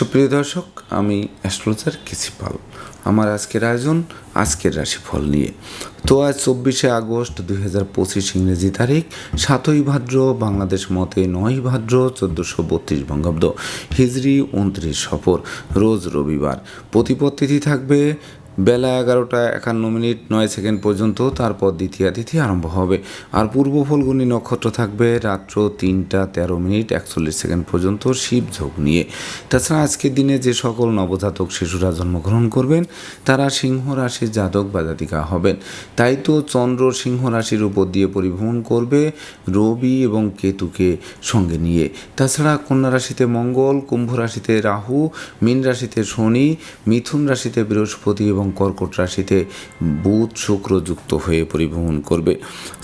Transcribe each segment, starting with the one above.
সুপ্রিয় দর্শক, আমি অ্যাস্ট্রোলজার কেসি পাল। আমার আজকের আয়োজন, আজকের রাশিফল নিয়ে। তো আজ চব্বিশে আগস্ট দুই হাজার পঁচিশ ইংরেজি তারিখ, সাতই ভাদ্র, বাংলাদেশ মতে নয় ভাদ্র, চোদ্দোশো বত্রিশ বঙ্গাব্দ। হিজড়ি, উনত্রিশ সফর, রোজ রবিবার। প্রতিপত্তিথি থাকবে বেলা এগারোটা একান্ন মিনিট নয় সেকেন্ড পর্যন্ত, তারপর দ্বিতীয় তিথি আরম্ভ হবে। আর পূর্ব ফলগুনি নক্ষত্র থাকবে রাত্র তিনটা তেরো মিনিট একচল্লিশ সেকেন্ড পর্যন্ত শিব ঝোঁক নিয়ে। তাছাড়া আজকের দিনে যে সকল নবজাতক শিশুরা জন্মগ্রহণ করবেন, তারা সিংহ রাশির জাতক বা জাতিকা হবেন। তাই তো চন্দ্র সিংহ রাশির উপর দিয়ে পরিভ্রমণ করবে রবি এবং কেতুকে সঙ্গে নিয়ে। তাছাড়া কন্যা রাশিতে মঙ্গল, কুম্ভ রাশিতে রাহু, মীন রাশিতে শনি, মিথুন রাশিতে বৃহস্পতি এবং কর্কট রাশিতে বুধ শুক্র যুক্ত হয়ে পরিভ্রমণ করবে।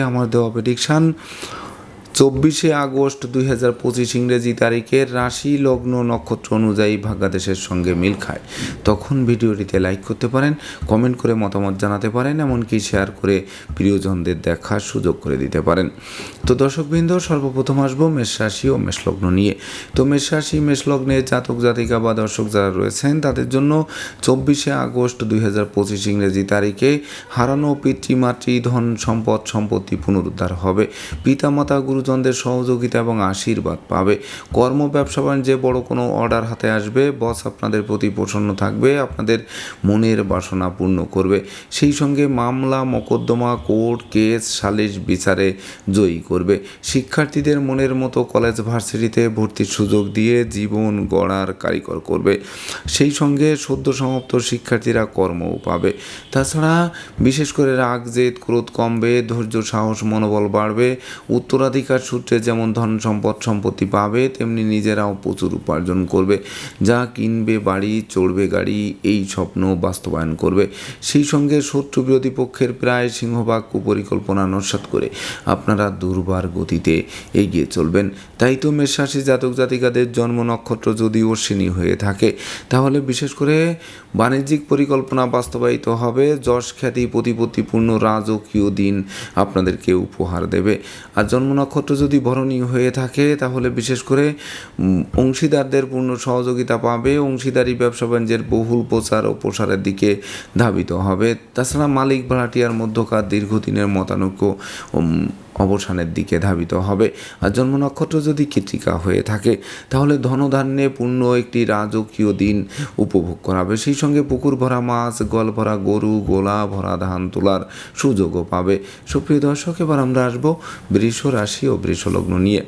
আমার দেওয়া প্রেডিকশান চব্বিশে আগস্ট দুই হাজার পঁচিশ ইংরেজি তারিখের রাশি লগ্ন নক্ষত্র অনুযায়ী ভাগ্যাদেশের সঙ্গে মিল খায়। তখন ভিডিওটিতে লাইক করতে পারেন, কমেন্ট করে মতামত জানাতে পারেন, এমনকি শেয়ার করে প্রিয়জনদের দেখার সুযোগ করে দিতে পারেন। তো দর্শকবৃন্দ, সর্বপ্রথম আসব মেষ রাশি ও মেষলগ্ন নিয়ে। তো মেষ রাশি মেষলগ্নে জাতক, জাতিকা বা দর্শক যারা রয়েছেন, তাদের জন্য চব্বিশে আগস্ট দুই হাজার পঁচিশ ইংরেজি তারিখে হারানো পিতৃমাতৃ ধন সম্পদ, সম্পত্তি পুনরুদ্ধার হবে। পিতামাতা গুরুজনদের সহযোগিতা এবং আশীর্বাদ পাবে। কর্ম ব্যবসা বাণিজ্যে বড় কোনো অর্ডার হাতে আসবে। বস আপনাদের প্রতি প্রসন্ন থাকবে, আপনাদের মনের বাসনা পূর্ণ করবে। সেই সঙ্গে মামলা, মোকদ্দমা, কোর্ট কেস, সালিশ বিচারে জয়ী করবে। শিক্ষার্থীদের মনের মতো কলেজ ভার্সিটিতে ভর্তির সুযোগ দিয়ে জীবন গড়ার কারিকর করবে। সেই সঙ্গে সদ্য সমাপ্ত শিক্ষার্থীরা কর্মও পাবে। তাছাড়া বিশেষ করে রাগ জেদ ক্রোধ কমবে, ধৈর্য, সাহস, মনোবল বাড়বে। উত্তরাধিকার সূত্রে যেমন ধন সম্পদ সম্পত্তি পাবে, তেমনি নিজেরাও প্রচুর উপার্জন করবে। যা কিনবে, বাড়ি, চড়বে গাড়ি, এই স্বপ্ন বাস্তবায়ন করবে। সেই সঙ্গে শত্রু বিরোধী পক্ষের প্রায় সিংহভাগ কুপরিকল্পনা নস্বাত করে আপনারা দুর্বার গতিতে এগিয়ে চলবেন। তাই তো মেষরাশি জাতক জাতিকাদের জন্ম নক্ষত্র যদি অশ্বিনী হয়ে থাকে, তাহলে বিশেষ করে বাণিজ্যিক পরিকল্পনা বাস্তবায়িত হবে। যশ খ্যাতি, প্রতিপত্তিপূর্ণ রাজকীয় দিন আপনাদেরকে উপহার দেবে। আর জন্ম নক্ষত্র যদি ভরণীয় হয়ে থাকে, তাহলে বিশেষ করে অংশীদারদের পূর্ণ সহযোগিতা পাবে। অংশীদারি ব্যবসা বাণিজ্যের বহুল প্রচার ও প্রসারের দিকে ধাবিত হবে। তাছাড়া মালিক ভাড়াটিয়ার মধ্যকার দীর্ঘদিনের মতানৈক্য অবসানের দিকে ধাবিত হবে। আর জন্ম নক্ষত্র যদি কৃতিকা হয়ে থাকে, তাহলে ধনধান্যে পূর্ণ একটি রাজকীয় দিন উপভোগ করাবে। সেই সঙ্গে পুকুর ভরা মাছ, গল ভরা গরু, গোলা ভরা ধান তোলার সুযোগও পাবে। সুপ্রিয় দর্শক, এবার আমরা আসব বৃষ রাশি ও বৃষলগ্ন নিয়ে।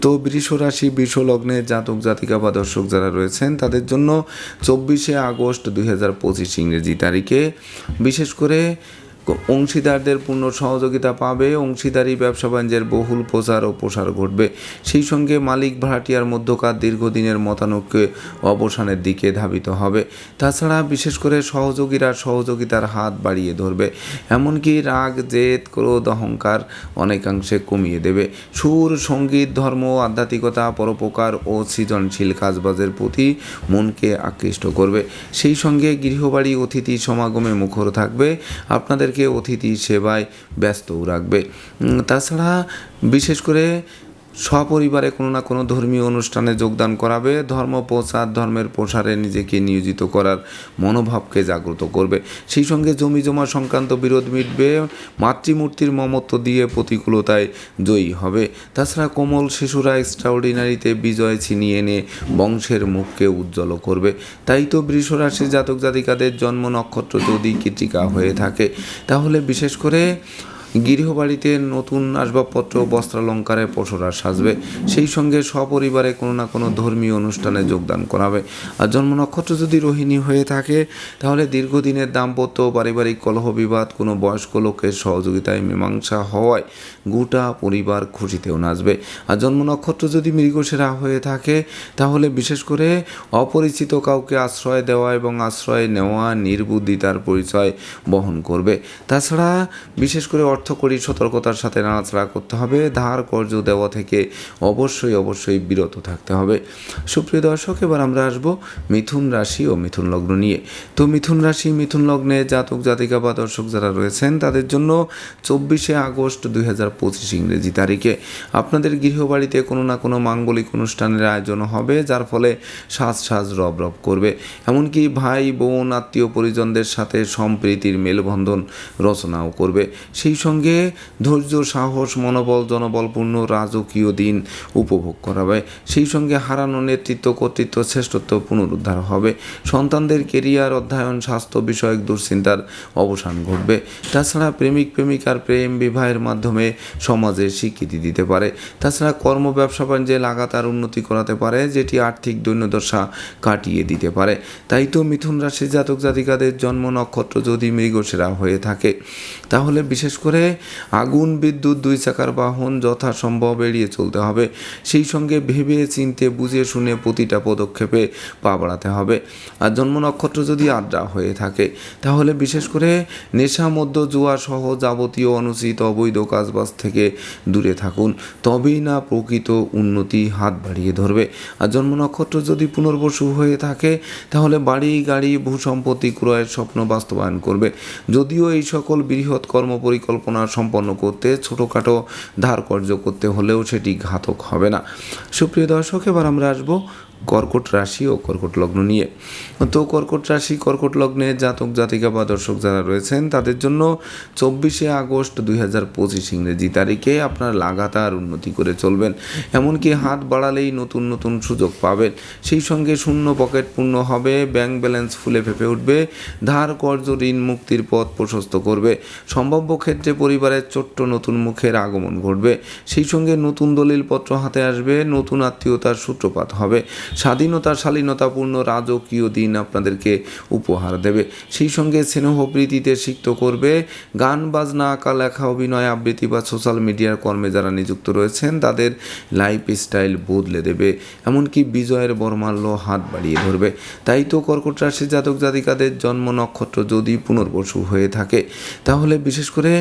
তো বৃষ রাশি, বৃষ লগ্নের জাতক, জাতিকা বা দর্শক যারা রয়েছেন, তাদের জন্য চব্বিশে আগস্ট দুই হাজার পঁচিশ ইংরেজি তারিখে বিশেষ করে অংশীদারদের পূর্ণ সহযোগিতা পাবে, অংশীদারি, ব্যবসা বাণিজ্যের বহুল প্রচার ও প্রসার ঘটবে। সেই সঙ্গে মালিক ভাড়াটিয়ার মধ্যকার দীর্ঘদিনের মতানৈক্যে অবসানের দিকে ধাবিত হবে। তাছাড়া বিশেষ করে সহযোগীরা সহযোগিতার হাত বাড়িয়ে ধরবে। এমনকি রাগ, জেদ, ক্রোধ, অহংকার অনেকাংশে কমিয়ে দেবে। সুর, সংগীত, ধর্ম, আধ্যাত্মিকতা, পরোপকার ও সৃজনশীল কাজবাজের প্রতি মনকে আকৃষ্ট করবে। সেই সঙ্গে গৃহবাড়ি, অতিথি, সমাগমে মুখর থাকবে। আপনাদেরকে অতিথি সেবায় ব্যস্তও রাখবে। তাছাড়া বিশেষ করে সপরিবারে কোনো না কোনো ধর্মীয় অনুষ্ঠানে যোগদান করাবে। ধর্ম প্রচার, ধর্মের প্রসারে নিজেকে নিয়োজিত করার মনোভাবকে জাগ্রত করবে। সেই সঙ্গে জমি জমা সংক্রান্ত বিরোধ মিটবে। মাতৃমূর্তির মমত্ব দিয়ে প্রতিকূলতায় জয়ী হবে। তাছাড়া কোমল শিশুরা এক্সট্রাঅর্ডিনারিতে বিজয় ছিনিয়ে এনে বংশের মুখকে উজ্জ্বল করবে। তাই তো বৃষরাশির জাতক জাতিকাদের জন্ম নক্ষত্র যদি কৃতিকা হয়ে থাকে, তাহলে বিশেষ করে গৃহবাড়িতে নতুন আসবাবপত্র, বস্ত্রালঙ্কারে পশুরা সাজবে। সেই সঙ্গে সপরিবারে কোনো না কোনো ধর্মীয় অনুষ্ঠানে যোগদান করাবে। আর জন্ম নক্ষত্র যদি রোহিণী হয়ে থাকে, তাহলে দীর্ঘদিনের দাম্পত্য, পারিবারিক কলহ বিবাদ কোনো বয়স্ক লোকের সহযোগিতায় মীমাংসা হওয়ায় গোটা পরিবার খুশিতেও নাচবে। আর জন্ম নক্ষত্র যদি মৃগসেরা হয়ে থাকে, তাহলে বিশেষ করে অপরিচিত কাউকে আশ্রয় দেওয়া এবং আশ্রয় নেওয়া নির্বুদ্ধিতার পরিচয় বহন করবে। তাছাড়া বিশেষ করে অর্থকরী সতর্কতার সাথে নাড়াচাড়া করতে হবে। ধার, কর্জ দেওয়া থেকে অবশ্যই অবশ্যই বিরত থাকতে হবে। সুপ্রিয় দর্শক, এবার আমরা আসব মিথুন রাশি ও মিথুন লগ্ন নিয়ে। তো মিথুন রাশি, মিথুন লগ্নে জাতক, জাতিকা বা দর্শক যারা রয়েছেন, তাদের জন্য চব্বিশে আগস্ট দুই হাজার পঁচিশ ইংরেজি তারিখে আপনাদের গৃহবাড়িতে কোনো না কোনো মাঙ্গলিক অনুষ্ঠানের আয়োজন হবে, যার ফলে সাজ সাজ রব রব করবে। এমনকি ভাই, বোন, আত্মীয় পরিজনদের সাথে সম্প্রীতির মেলবন্ধন রচনাও করবে। সেই সঙ্গে ধৈর্য, সাহস, মনোবল জনবলপূর্ণ রাজকীয় দিন উপভোগ করাবে সেই সঙ্গে হারানো নেতৃত্ব, কর্তৃত্ব, শ্রেষ্ঠত্ব পুনরুদ্ধার হবে। সন্তানদের কেরিয়ার, অধ্যয়ন, স্বাস্থ্য বিষয়ক দুশ্চিন্তার অবসান ঘটবে। তাছাড়া প্রেমিক, প্রেমিকার প্রেম বিবাহের মাধ্যমে সমাজে স্বীকৃতি দিতে পারে। তাছাড়া কর্ম, ব্যবসা, বাণিজ্যে লাগাতার উন্নতি করাতে পারে, যেটি আর্থিক দৈন্যদশা কাটিয়ে দিতে পারে। তাই তো মিথুন রাশির জাতক জাতিকাদের জন্ম নক্ষত্র যদি মৃগসেরা হয়ে থাকে, তাহলে বিশেষ করে আগুন, বিদ্যুৎ, দুই চাকার বাহন যথাসম্ভব এড়িয়ে চলতে হবে। সেই সঙ্গে ভেবে, চিনতে, বুঝে, শুনে প্রতিটা পদক্ষেপে পা বাড়াতে হবে। আর জন্ম নক্ষত্র যদি আড্ডা হয়ে থাকে, তাহলে বিশেষ করে নেশা মধ্য জুয়া সহ যাবতীয় অনুচিত অবৈধ কাজবাজ থেকে দূরে থাকুন। তবেই না প্রকৃত উন্নতি হাত বাড়িয়ে ধরবে। আর জন্ম নক্ষত্র যদি পুনর্বসু হয়ে থাকে, তাহলে বাড়ি, গাড়ি, ভূসম্পত্তি ক্রয়ের স্বপ্ন বাস্তবায়ন করবে। যদিও এই সকল বৃহৎ কর্ম পরিকল্পনা সম্পন্ন করতে, ছোটোখাটো ধার কর্য করতে হলেও সেটি ঘাতক হবে না। সুপ্রিয় দর্শক, এবার আমরা আসব কর্কট রাশি ও কর্কট লগ্ন নিয়ে। তো কর্কট রাশি, কর্কট লগ্নে জাতক, জাতিকা বা দর্শক যারা রয়েছেন, তাদের জন্য চব্বিশে আগস্ট দুই হাজার পঁচিশ ইংরেজি তারিখে আপনার লাগাতার উন্নতি করে চলবেন। এমনকি হাত বাড়ালেই নতুন নতুন সুযোগ পাবেন। সেই সঙ্গে শূন্য পকেট পূর্ণ হবে, ব্যাংক ব্যালেন্স ফুলে ফেপে উঠবে, ধার, কর্জ, ঋণ, মুক্তির পথ প্রশস্ত করবে। সম্ভাব্য ক্ষেত্রে পরিবারের ছোট্ট নতুন মুখের আগমন ঘটবে। সেই সঙ্গে নতুন দলিলপত্র হাতে আসবে, নতুন আত্মীয়তার সূত্রপাত হবে। স্বাধীনতা, শালীনতাপূর্ণ রাজকীয় দিন আপনাদেরকে উপহার দেবে। সেই সঙ্গে স্নেহ প্রীতিতে সিক্ত করবে। গান, বাজনা, আঁকা, লেখা, অভিনয়, আবৃত্তি বা সোশ্যাল মিডিয়ার কর্মে যারা নিযুক্ত রয়েছেন, তাদের লাইফ স্টাইল বদলে দেবে। এমনকি বিজয়ের বর্মাল্য হাত বাড়িয়ে ধরবে। তাই তো কর্কট রাশির জাতক জাতিকাদের জন্ম নক্ষত্র যদি পুনর্বসু হয়ে থাকে, তাহলে বিশেষ করে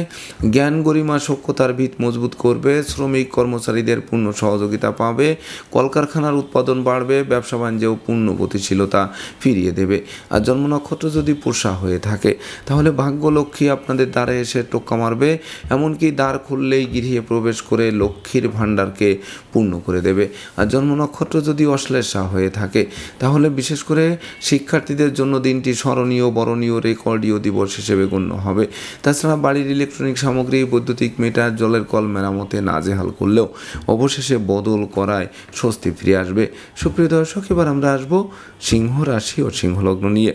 জ্ঞান গরিমা সক্ষতার ভিত মজবুত করবে, শ্রমিক কর্মচারীদের পূর্ণ সহযোগিতা পাবে, কলকারখানার উৎপাদন বাড়বে ব্যবসা বাণিজ্যেও পূর্ণ গতিশীলতা ফিরিয়ে দেবে। আর জন্ম নক্ষত্র যদি পোষা হয়ে থাকে, তাহলে ভাগ্যলক্ষ্মী আপনাদের দ্বারে এসে টোক্কা মারবে, এমনকি দ্বার খুললেই গৃহে প্রবেশ করে লক্ষ্মীর ভাণ্ডারকে পূর্ণ করে দেবে। আর জন্ম নক্ষত্র যদি অশ্লেষা হয়ে থাকে, তাহলে বিশেষ করে শিক্ষার্থীদের জন্য দিনটি স্মরণীয়, বরণীয়, রেকর্ডীয় দিবস হিসেবে গণ্য হবে। তাছাড়া বাড়ির ইলেকট্রনিক সামগ্রী, বৈদ্যুতিক মিটার, জলের কল মেরামতে নাজেহাল করলেও অবশেষে বদল করায় স্বস্তি ফিরে আসবে। সুপ্রিয় দর্শক, এবার আমরা আসব সিংহ রাশি ও সিংহলগ্ন নিয়ে।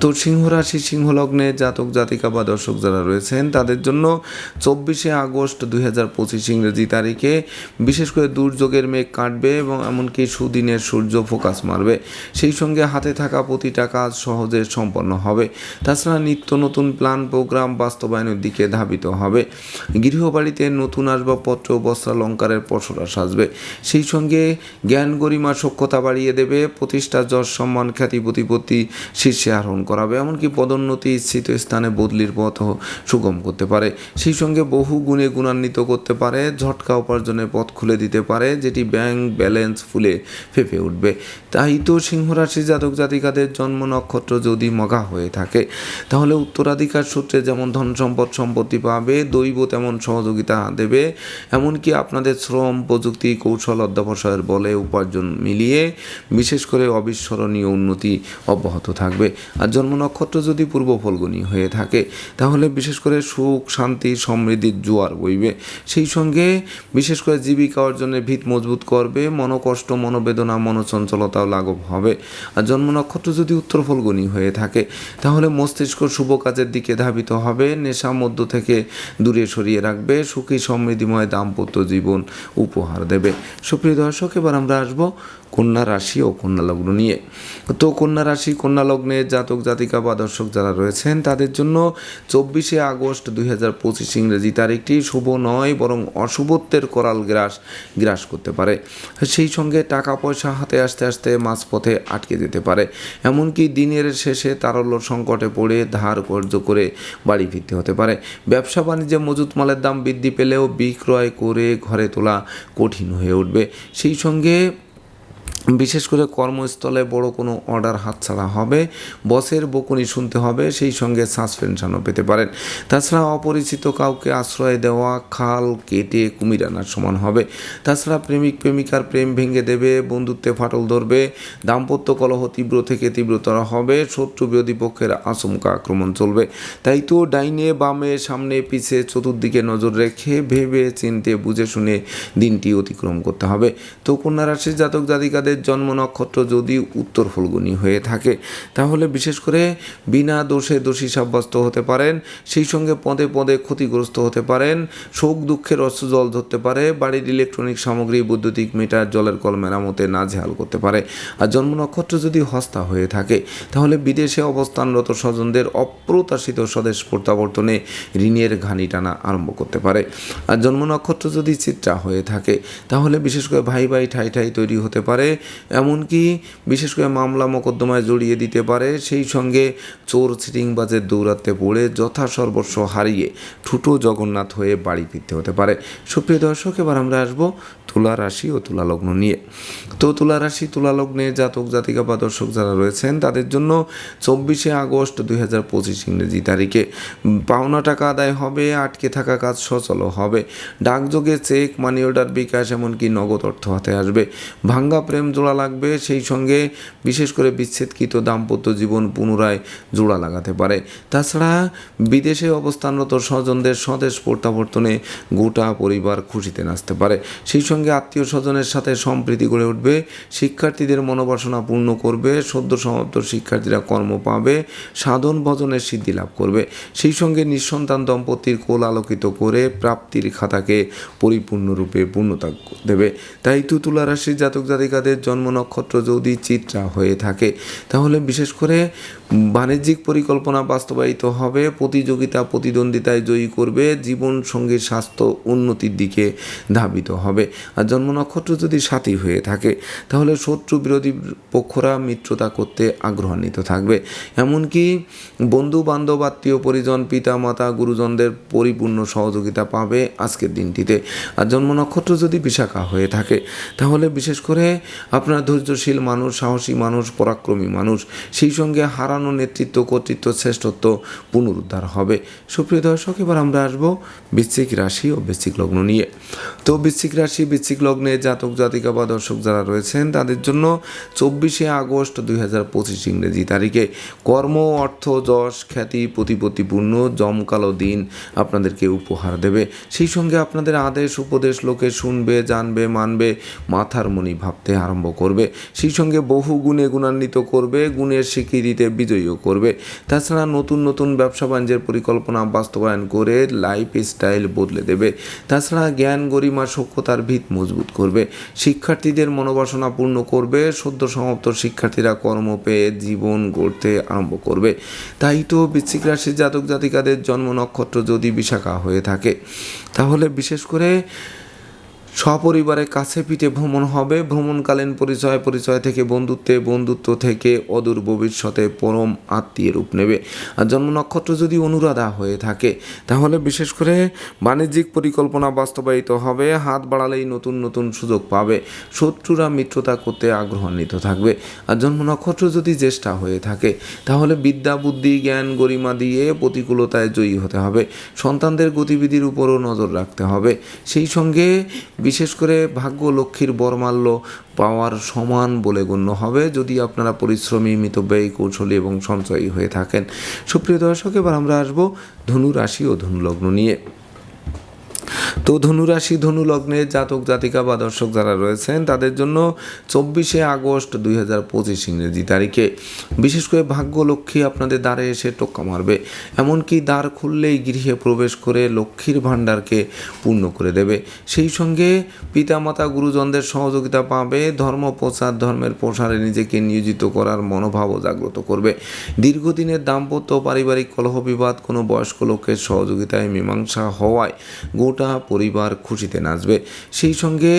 তো সিংহ রাশি, সিংহলগ্নে জাতক, জাতিকা বা দর্শক যারা রয়েছেন, তাদের জন্য চব্বিশে আগস্ট দুই হাজার পঁচিশ ইংরেজি তারিখে বিশেষ করে দুর্যোগের মেঘ কাটবে এবং এমনকি সুদিনের সূর্য ফোকাস মারবে। সেই সঙ্গে হাতে থাকা প্রতিটা কাজ সহজে সম্পন্ন হবে। তাছাড়া নিত্য নতুন প্ল্যান, প্রোগ্রাম বাস্তবায়নের দিকে ধাবিত হবে। গৃহবাড়িতে নতুন আসবাবপত্র, বস্ত্রালঙ্কারের পসরা সাজবে। সেই সঙ্গে জ্ঞান গরিমা সক্ষতা বাড়িয়ে দেবে প্রতিষ্ঠা যশ সম্মান খ্যাতি প্রতিপত্তি শীর্ষে আরোহণ করাবে, এমনকি পদোন্নতি ইচ্ছিত স্থানে বদলির পথও সুগম করতে পারে। সেই সঙ্গে বহু গুণে গুণান্বিত করতে পারে, ঝটকা উপার্জনের পথ খুলে দিতে পারে, যেটি ব্যাংক ব্যালেন্স ফুলে ফেপে উঠবে। তাই তো সিংহরাশি জাতক জাতিকাদের জন্ম নক্ষত্র যদি মগা হয়ে থাকে, তাহলে উত্তরাধিকার সূত্রে যেমন ধন সম্পদ সম্পত্তি পাবে, দৈব তেমন সহযোগিতা দেবে। এমনকি আপনাদের শ্রম, প্রযুক্তি, কৌশল, অধ্যাবসায়ের বলে উপার্জন মিলিয়ে বিশেষ করে অবিস্মরণীয় উন্নতি অব্যাহত থাকবে। আর জন্ম নক্ষত্র যদি পূর্ব ফলগুনি হয়ে থাকে, তাহলে বিশেষ করে সুখ, শান্তি সমৃদ্ধির জোয়ার বইবে। সেই সঙ্গে বিশেষ করে জীবিকা অর্জনের ভিত মজবুত করবে, মনোকষ্ট, মনোবেদনা, মনোচঞ্চলতাও লাঘব হবে। আর জন্ম নক্ষত্র যদি উত্তর ফলগুনি হয়ে থাকে, তাহলে মস্তিষ্ক শুভ কাজের দিকে ধাবিত হবে, নেশা মধ্য থেকে দূরে সরিয়ে রাখবে, সুখী সমৃদ্ধিময় দাম্পত্য জীবন উপহার দেবে। সুপ্রিয় দর্শক, এবার আমরা আসব কন্যা রাশি ও কন্যা লগ্ন নিয়ে। তো কন্যা রাশি, কন্যা লগ্নে জাতক, জাতিকা বা দর্শক যারা রয়েছেন, তাদের জন্য চব্বিশে আগস্ট দুই হাজার পঁচিশ ইংরেজি তারিখটি শুভ নয়, বরং অশুভত্বের করাল গ্রাস গ্রাস করতে পারে। সেই সঙ্গে টাকা পয়সা হাতে আসতে আসতে মাঝপথে আটকে যেতে পারে। এমনকি দিনের শেষে তারল্য সংকটে পড়ে ধার কর্য করে বাড়ি ফিরতে হতে পারে। ব্যবসা বাণিজ্যে মজুত মালের দাম বৃদ্ধি পেলেও বিক্রয় করে ঘরে তোলা কঠিন হয়ে উঠবে। সেই সঙ্গে বিশেষ করে কর্মস্থলে বড় কোনো অর্ডার হাতছাড়া হবে, বসের বকুনি শুনতে হবে, সেই সঙ্গে সাসপেনশনও পেতে পারেন। তাছাড়া অপরিচিত কাউকে আশ্রয় দেওয়া, খাল কেটে কুমির আনার সমান হবে। তাছাড়া প্রেমিক, প্রেমিকার প্রেম ভেঙে দেবে, বন্ধুত্বে ফাটল ধরবে, দাম্পত্য কলহ তীব্র থেকে তীব্রতর হবে, শত্রু বিরোধী পক্ষের আচমকা আক্রমণ চলবে। তাই তো ডাইনে, বামে, সামনে, পিছে, চতুর্দিকে নজর রেখে ভেবে চিনতে বুঝে শুনে দিনটি অতিক্রম করতে হবে। তো কন্যা রাশির জাতক জাতিকাদের জন্ম নক্ষত্র যদি উত্তর ফলগুনি হয়ে থাকে, তাহলে বিশেষ করে বিনা দোষে দোষী সাব্যস্ত হতে পারেন, সেই সঙ্গে পদে পদে ক্ষতিগ্রস্ত হতে পারেন, শোক দুঃখের অস্ত্র জল ধরতে পারে, বাড়ির ইলেকট্রনিক সামগ্রী, বৈদ্যুতিক মিটার জলের কল মেরামতে নাজেহাল করতে পারে। আর জন্ম নক্ষত্র যদি হস্তা হয়ে থাকে, তাহলে বিদেশে অবস্থানরত স্বজনদের অপ্রত্যাশিত স্বদেশ প্রত্যাবর্তনে ঋণের ঘানি টানা আরম্ভ করতে পারে। আর জন্ম নক্ষত্র যদি চিত্রা হয়ে থাকে, তাহলে বিশেষ করে ভাই ভাই ঠাই ঠাই তৈরি হতে পারে এমনকি বিশেষ করে মামলা মোকদ্দমায় জড়িয়ে দিতে পারে, সেই সঙ্গে চোর সিটিংবাজের দৌরাত্মে পড়ে যথা সর্বস্ব হারিয়ে ঠুটো জগন্নাথ হয়ে বাড়ি ফিরতে হতে পারে। সুপ্রিয় দর্শক, এবার আমরা আসব তুলা রাশি ও তুলা লগ্ন নিয়ে। তো তুলা রাশি, তুলা লগ্নে জাতক, জাতিকা বা দর্শক যারা রয়েছেন, তাদের জন্য চব্বিশে আগস্ট দুই হাজার পঁচিশ ইংরেজি তারিখে পাওনা টাকা আদায় হবে, আটকে থাকা কাজ সচল হবে। ডাকযোগে চেক মানি অর্ডার বিকাশ, এমনকি নগদ অর্থ হাতে আসবে। ভাঙ্গা প্রেম জোড়া লাগবে, সেই সঙ্গে বিশেষ করে বিচ্ছেদকৃত দাম্পত্য জীবন পুনরায় জোড়া লাগাতে পারে। তাছাড়া বিদেশে অবস্থানরত স্বজনদের স্বদেশ প্রত্যাবর্তনে গোটা পরিবার খুশিতে নাচতে পারে। সেই সঙ্গে আত্মীয় স্বজনের সাথে সম্প্রীতি গড়ে উঠবে, শিক্ষার্থীদের মনোবাসনা পূর্ণ করবে, সদ্য সমাপ্ত শিক্ষার্থীরা কর্ম পাবে, সাধন ভজনের সিদ্ধি লাভ করবে। সেই সঙ্গে নিঃসন্তান দম্পতির কোল আলোকিত করে প্রাপ্তির খাতাকে পরিপূর্ণরূপে পূর্ণতা দেবে। তাই তুতুলা রাশির জাতক জাতিকাদের জন্ম নক্ষত্র যদি চিত্রা হয়ে থাকে, তাহলে বিশেষ করে বাণিজ্যিক পরিকল্পনা বাস্তবায়িত হবে, প্রতিযোগিতা, প্রতিদ্বন্দ্বিতায় জয়ী করবে, জীবন সঙ্গীর স্বাস্থ্য উন্নতির দিকে ধাবিত হবে। আর জন্ম নক্ষত্র যদি সাথী হয়ে থাকে, তাহলে শত্রু বিরোধী পক্ষরা মিত্রতা করতে আগ্রহান্বিত থাকবে। এমনকি বন্ধু বান্ধব আত্মীয়, পরিজন পিতা মাতা গুরুজনদের পরিপূর্ণ সহযোগিতা পাবে আজকের দিনটিতে। আর জন্ম নক্ষত্র যদি বিশাখা হয়ে থাকে, তাহলে বিশেষ করে আপনার ধৈর্যশীল মানুষ, সাহসী মানুষ, পরাক্রমী মানুষ। সেই সঙ্গে হারানো নেতৃত্ব, কর্তৃত্ব, শ্রেষ্ঠত্ব পুনরুদ্ধার হবে। সুপ্রিয় দর্শক, এবার আমরা আসব বৃশ্চিক রাশি ও বৃশ্চিক লগ্ন নিয়ে। তো বৃশ্চিক রাশি, বৃশ্চিক লগ্নে জাতক, জাতিকা বা দর্শক যারা রয়েছেন, তাদের জন্য চব্বিশে আগস্ট দুই হাজার পঁচিশ ইংরেজি তারিখে কর্ম, অর্থ, যশ, খ্যাতি, প্রতিপত্তিপূর্ণ, জমকালো দিন আপনাদেরকে উপহার দেবে। সেই সঙ্গে আপনাদের আদেশ, উপদেশ, লোকে শুনবে, জানবে, মানবে, মাথার মনি ভাবতে আরম্ভ করবে। সেই সঙ্গে বহু গুণে গুণান্বিত করবে, গুণের স্বীকৃতিতে বিজয়ীও করবে। তাছাড়া নতুন নতুন ব্যবসা বাণিজ্যের পরিকল্পনা বাস্তবায়ন করে লাইফ স্টাইল বদলে দেবে। তাছাড়া জ্ঞান, গরিমা সক্ষতার ভিত মজবুত করবে। শিক্ষার্থীদের মনোবাসনা পূর্ণ করবে, সদ্য সমাপ্ত শিক্ষার্থীরা কর্ম পেয়ে জীবন গড়তে আরম্ভ করবে। তাই তো বৃশ্চিক রাশির জাতক জাতিকাদের জন্ম নক্ষত্র যদি বিশাখা হয়ে থাকে, তাহলে বিশেষ করে সপরিবারে কাছে পিঠে ভ্রমণ হবে। ভ্রমণকালীন পরিচয় পরিচয় থেকে বন্ধুত্বে, বন্ধুত্ব থেকে অদূর ভবিষ্যতে পরম আত্মীয় রূপ নেবে। আর জন্ম নক্ষত্র যদি অনুরাধা হয়ে থাকে, তাহলে বিশেষ করে বাণিজ্যিক পরিকল্পনা বাস্তবায়িত হবে। হাত বাড়ালেই নতুন নতুন সুযোগ পাবে। শত্রুরা মিত্রতা করতে আগ্রহান্বিত থাকবে। আর জন্ম নক্ষত্র যদি জ্যেষ্ঠা হয়ে থাকে, তাহলে বিদ্যা, বুদ্ধি, জ্ঞান, গরিমা দিয়ে প্রতিকূলতায় জয়ী হতে হবে। সন্তানদের গতিবিধির উপরও নজর রাখতে হবে। সেই সঙ্গে বিশেষ করে ভাগ্য লক্ষ্মীর বরমাল্য পাওয়ার সমান বলে গণ্য হবে যদি আপনারা পরিশ্রমী মিত ব্যয় কৌশলী এবং সঞ্চয়ী হয়ে থাকেন। সুপ্রিয় দর্শক, এবার আমরা আসব ধনু রাশি ও ধনুলগ্ন নিয়ে। তো ধনুরাশি, ধনু লগ্নে জাতক, জাতিকা বা দর্শক যারা রয়েছেন, তাদের জন্য চব্বিশে আগস্ট দুই হাজার পঁচিশ ইংরেজি তারিখে। বিশেষ করে ভাগ্য লক্ষ্মী আপনাদের দ্বারে এসে টোক্কা মারবে। এমনকি দ্বার খুললেই গৃহে প্রবেশ করে লক্ষ্মীর ভাণ্ডারকে পূর্ণ করে দেবে। সেই সঙ্গে পিতামাতা, গুরুজনদের সহযোগিতা পাবে, ধর্ম প্রচার, ধর্মের প্রসারে নিজেকে নিয়োজিত করার মনোভাবও জাগ্রত করবে। দীর্ঘদিনের দাম্পত্য পারিবারিক কলহ বিবাদ কোনো বয়স্ক লোকের সহযোগিতায় মীমাংসা হওয়ায় গোটা পরিবার খুশিতে নাচবে। সেই সঙ্গে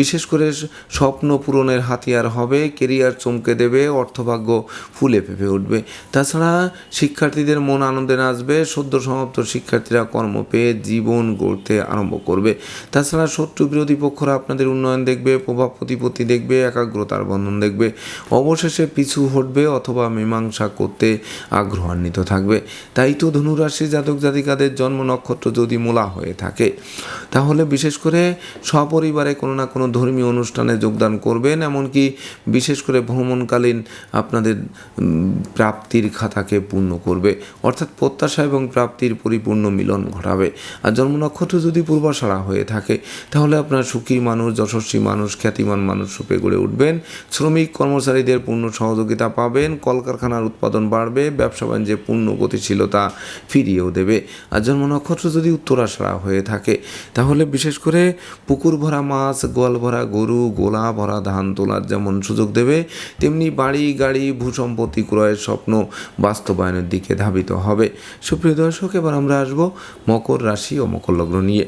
বিশেষ করে স্বপ্ন পূরণের হাতিয়ার হবে, কেরিয়ার চমকে দেবে, অর্থভাগ্য ফুলে ফেপে উঠবে। তাছাড়া শিক্ষার্থীদের মন আনন্দে নাচবে, সদ্য সমাপ্ত শিক্ষার্থীরা কর্ম পেয়ে জীবন গড়তে আরম্ভ করবে। তাছাড়া শত্রু বিরোধী পক্ষরা আপনাদের উন্নয়ন দেখবে, প্রভাব প্রতিপত্তি দেখবে, একাগ্রতার বন্ধন দেখবে। অবশেষে পিছু হটবে অথবা মীমাংসা করতে আগ্রহান্বিত থাকবে। তাই তো ধনুরাশি জাতক জাতিকাদের জন্ম নক্ষত্র যদি মূলা হয়ে থাকে তাহলে বিশেষ করে সপরিবারে কোনো না কোনো ধর্মীয় অনুষ্ঠানে যোগদান করবেন, এমনকি বিশেষ করে ভ্রমণকালীন আপনাদের প্রাপ্তির খাতাকে পূর্ণ করবে। অর্থাৎ প্রত্যাশা এবং প্রাপ্তির পরিপূর্ণ মিলন ঘটাবে। আর জন্ম নক্ষত্র যদি পূর্বাশারা হয়ে থাকে, তাহলে আপনার সুখী মানুষ, যশস্বী মানুষ, খ্যাতিমান মানুষ রূপে গড়ে উঠবেন। শ্রমিক কর্মচারীদের পূর্ণ সহযোগিতা পাবেন, কলকারখানার উৎপাদন বাড়বে, ব্যবসা বাণিজ্যে পূর্ণ গতিশীলতা ফিরিয়েও দেবে। আর জন্ম নক্ষত্র যদি উত্তরাশারা হয়ে থাকে তাহলে বিশেষ করে পুকুর ভরা মাছ, গোয়াল ভরা গরু, গোলা ভরা ধান তোলার যেমন সুযোগ দেবে, তেমনি বাড়ি, গাড়ি, ভূসম্পত্তি ক্রয়ের স্বপ্ন বাস্তবায়নের দিকে ধাবিত হবে। সুপ্রিয় দর্শক, এবার আমরা আসব মকর রাশি ও মকর লগ্ন নিয়ে।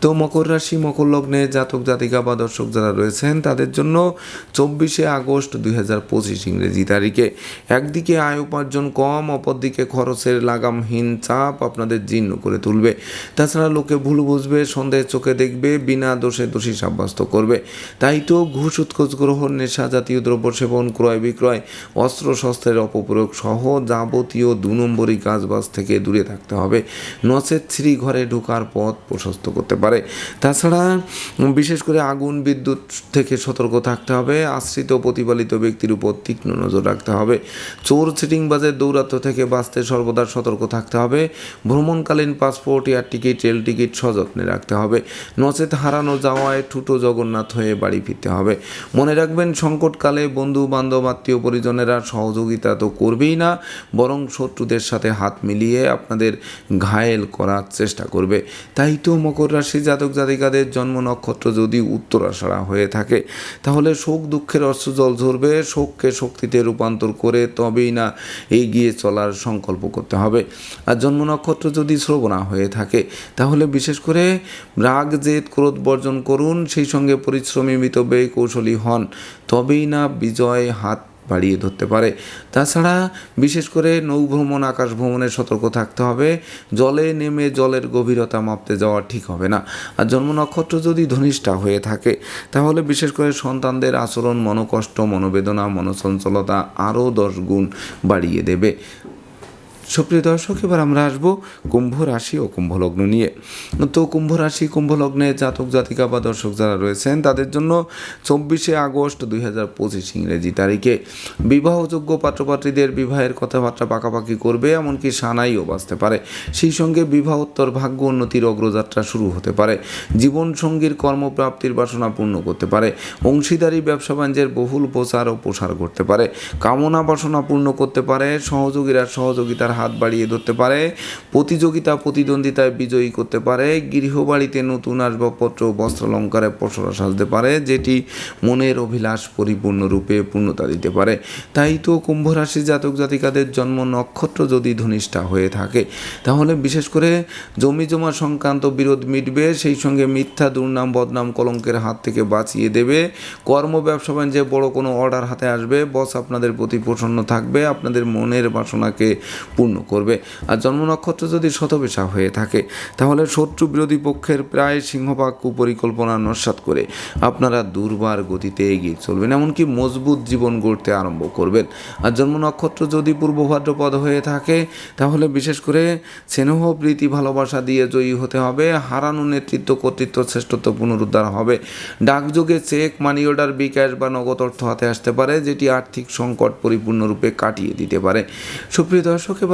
তো মকর রাশি, মকর লগ্নে জাতক, জাতিকা বা দর্শক যারা রয়েছেন, তাদের জন্য চব্বিশে আগস্ট দুই হাজার পঁচিশ ইংরেজি তারিখে। একদিকে আয় উপার্জন কম, অপরদিকে খরচের লাগামহীন চাপ আপনাদের জীর্ণ করে তুলবে। তাছাড়া লোকে ভুল বুঝবে সন্দেহের চোখে দেখবে, বিনা দোষে দোষী সাব্যস্ত করবে। তাই তো ঘুষ, উৎকোচ, গ্রহণ, নেশা জাতীয় দ্রব্য সেবন, ক্রয় বিক্রয়, অস্ত্র, শস্ত্রের অপপ্রয়োগ সহ যাবতীয় দু নম্বরী কাজবাজ থেকে দূরে থাকতে হবে। নচেত শ্রী ঘরে ঢোকার পথ প্রশস্ত করতে পারে। তাছাড়া বিশেষ করে আগুন, বিদ্যুৎ থেকে সতর্ক থাকতে হবে। আশ্রিত প্রতিপালিত ব্যক্তির উপর তীক্ষ্ণ নজর রাখতে হবে। চোর সিটিংবাজের দৌরাত্ম থেকে বাঁচতে সর্বদা সতর্ক থাকতে হবে। ভ্রমণকালীন passport, air ticket, rail ticket সযত্নে রাখতে হবে। নচেত হারানো যাওয়ায় ঠুটো জগন্নাথ হয়ে বাড়ি ফিরতে হবে। মনে রাখবেন, সংকটকালে বন্ধু বান্ধব আত্মীয় পরিজনেরা সহযোগিতা তো করবেই না, বরং শত্রুদের সাথে হাত মিলিয়ে আপনাদের ঘায়েল করার চেষ্টা করবে। তাই তো মকর রাশি জাতক জাতিকাদের জন্ম নক্ষত্র যদি উত্তরাষাঢ়া হয়ে থাকে, তাহলে শোক দুঃখের অশ্রুজল ঝরবে, শোককে শক্তিতে রূপান্তর করে তবেই না এগিয়ে চলার সংকল্প করতে হবে। আর জন্ম নক্ষত্র যদি শ্রবণা হয়ে থাকে, তাহলে বিশেষ করে রাগ, জেদ, ক্রোধ বর্জন করুন, সেই সঙ্গে পরিশ্রমী মিতব্যয়ী কৌশলী হন, তবেই না বিজয় হাত বাড়িয়ে ধরতে পারে। তাছাড়া বিশেষ করে নৌভ্রমণ আকাশ ভ্রমণে সতর্ক থাকতে হবে। জলে নেমে জলের গভীরতা মাপতে যাওয়া ঠিক হবে না। আর জন্ম নক্ষত্র যদি ধনিষ্ঠা হয়ে থাকে, তাহলে বিশেষ করে সন্তানদের আচরণ, মনোকষ্ট, মনোবেদনা, মনোচঞ্চলতা আরও দশ গুণ বাড়িয়ে দেবে। সুপ্রিয় দর্শক, এবার আমরা আসব কুম্ভ রাশি ও কুম্ভ লগ্ন নিয়ে। তো কুম্ভ রাশি, কুম্ভ লগ্নে জাতক, জাতিকা বা দর্শক যারা রয়েছেন, তাদের জন্য চব্বিশে আগস্ট দুই হাজার পঁচিশ ইংরেজি তারিখে বিবাহযোগ্য পাত্রপাত্রীদের বিবাহের কথাবার্তা পাকাপাকি করবে, এমনকি সানাইও বাঁচতে পারে। সেই সঙ্গে বিবাহোত্তর ভাগ্য উন্নতির অগ্রযাত্রা শুরু হতে পারে। জীবনসঙ্গীর কর্মপ্রাপ্তির বাসনা পূর্ণ করতে পারে। অংশীদারি, ব্যবসা বাণিজ্যের বহুল প্রচার ও প্রসার করতে পারে। কামনা বাসনা পূর্ণ করতে পারে। সহযোগীরা সহযোগিতার হাত বাড়িয়ে ধরতে পারে, প্রতিযোগিতা, প্রতিদ্বন্দ্বিতায় বিজয়ী করতে পারে, গৃহবাড়িতে নতুন আসবাবপত্র, বস্ত্রালঙ্কারে পসরা সাজতে পারে, যেটি মনের অভিলাষ পরিপূর্ণরূপে পূর্ণতা দিতে পারে। তাই তো কুম্ভ রাশি জাতক জাতিকাদের জন্ম নক্ষত্র যদি ধনিষ্ঠা হয়ে থাকে, তাহলে বিশেষ করে জমি জমা সংক্রান্ত বিরোধ মিটবে, সেই সঙ্গে মিথ্যা, দুর্নাম, বদনাম কলঙ্কের হাত থেকে বাঁচিয়ে দেবে। কর্ম, ব্যবসা বাণিজ্যে বড় কোনো অর্ডার হাতে আসবে, বস আপনাদের প্রতি প্রসন্ন থাকবে, আপনাদের মনের বাসনাকে পূর্ণ করবে। আর জন্ম নক্ষত্র যদি শতবেশা হয়ে থাকে, তাহলে শত্রু বিরোধী পক্ষের প্রায় সিংহভাগ কুপরিকল্পনা নস্বাত করে আপনারা দুর্বার গতিতে এগিয়ে চলবেন, এমনকি মজবুত জীবন গড়তে আরম্ভ করবেন। আর জন্ম নক্ষত্র যদি পূর্ব ভাদ্রপদ হয়ে থাকে, তাহলে বিশেষ করে স্নেহ, প্রীতি, ভালোবাসা দিয়ে জয়ী হতে হবে। হারানো নেতৃত্ব, কর্তৃত্ব, শ্রেষ্ঠত্ব পুনরুদ্ধার হবে। ডাকযোগে চেক, মানি অর্ডার, বিকাশ বা নগদ অর্থ হাতে আসতে পারে, যেটি আর্থিক সংকট পরিপূর্ণরূপে কাটিয়ে দিতে পারে। সুপ্রিয় দর্শক, এবার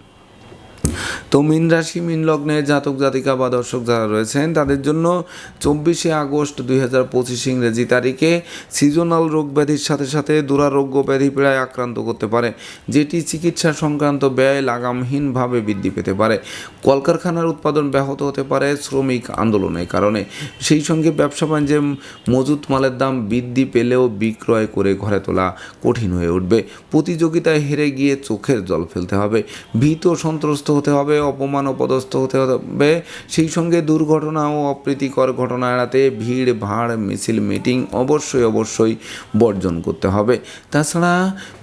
তো মীন রাশি, মীন লগ্নে জাতক, জাতিকা বা দর্শক যারা রয়েছেন, তাদের জন্য চব্বিশে আগস্ট দুই হাজার পঁচিশ ইংরেজি তারিখে সিজনাল রোগ ব্যাধির সাথে সাথে দুরারোগ্য ব্যাধি প্রায় আক্রান্ত করতে পারে, যেটি চিকিৎসা সংক্রান্ত ব্যয় লাগামহীনভাবে বৃদ্ধি পেতে পারে। কলকারখানার উৎপাদন ব্যাহত হতে পারে শ্রমিক আন্দোলনের কারণে। সেই সঙ্গে ব্যবসা বাণিজ্যে মজুত মালের দাম বৃদ্ধি পেলেও বিক্রয় করে ঘরে তোলা কঠিন হয়ে উঠবে। প্রতিযোগিতায় হেরে গিয়ে চোখের জল ফেলতে হবে। ভীত সন্ত্রস্ত হতে হবে, অপমান অপদস্থ হতে হবে। সেই সঙ্গে দুর্ঘটনা ও অপ্রীতিকর ঘটনা এড়াতে ভিড়, ভাড়, মিছিল, মিটিং অবশ্যই অবশ্যই বর্জন করতে হবে। তাছাড়া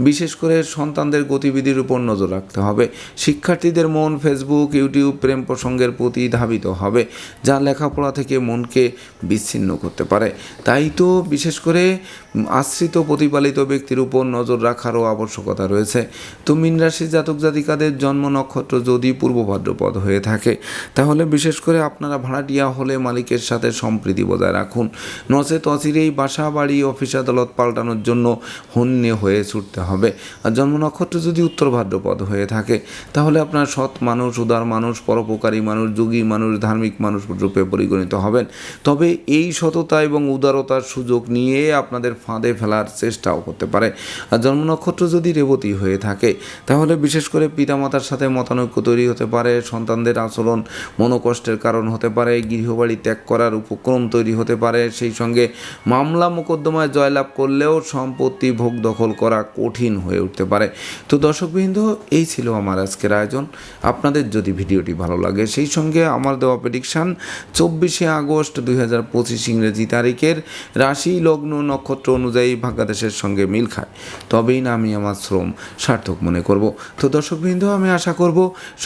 বিশেষ করে সন্তানদের গতিবিধির উপর নজর রাখতে হবে। শিক্ষার্থীদের মন ফেসবুক ইউটিউব প্রেম প্রসঙ্গের প্রতি ধাবিত হবে, যা লেখাপড়া থেকে মনকে বিচ্ছিন্ন করতে পারে। তাই তো বিশেষ করে আশ্রিত প্রতিপালিত ব্যক্তির উপর নজর রাখারও আবশ্যকতা রয়েছে। তো মীন রাশি জাতক জাতিকাদের জন্ম নক্ষত্র যদি পূর্ব ভাদ্রপদ হয়ে থাকে, তাহলে বিশেষ করে আপনারা ভাড়াটিয়া হলে মালিকের সাথে সম্প্রীতি বজায় রাখুন। নচেত অচিরেই বাসা, বাড়ি, অফিস আদালত পাল্টানোর জন্য হন্যে হয়ে ছুটতে হবে। আর জন্ম নক্ষত্র যদি উত্তর ভাদ্রপদ হয়ে থাকে, তাহলে আপনার সৎ মানুষ, উদার মানুষ, পরোপকারী মানুষ, যোগী মানুষ, ধার্মিক মানুষ রূপে পরিগণিত হবেন। তবে এই সততা এবং উদারতার সুযোগ নিয়ে আপনাদের ফাঁদে ফেলার চেষ্টাও করতে পারে। আর জন্ম নক্ষত্র যদি রেবতী হয়ে থাকে, তাহলে বিশেষ করে পিতামাতার সাথে মতানৈক্য তৈরি হতে পারে, সন্তানদের আচরণ মনোকষ্টের কারণ হতে পারে, গৃহবাড়ি ত্যাগ করার উপক্রম তৈরি হতে পারে, সেই সঙ্গে মামলা মোকদ্দমায় জয়লাভ করলেও সম্পত্তি ভোগ দখল করা কঠিন হয়ে উঠতে পারে। তো দর্শকবৃন্দ এই ছিল আমার আজকের আয়োজন। আপনাদের যদি ভিডিওটি ভালো লাগে, সেই সঙ্গে আমার দেওয়া প্রেডিকশান চব্বিশে আগস্ট দুই হাজার পঁচিশ ইংরেজি তারিখের রাশি লগ্ন নক্ষত্র অনুযায়ী ভাগ্যাদেশের সঙ্গে মিল খায়। তবেই না আমি আমার শ্রম সার্থক মনে করব। তো দর্শকবৃন্দ আমি আশা করব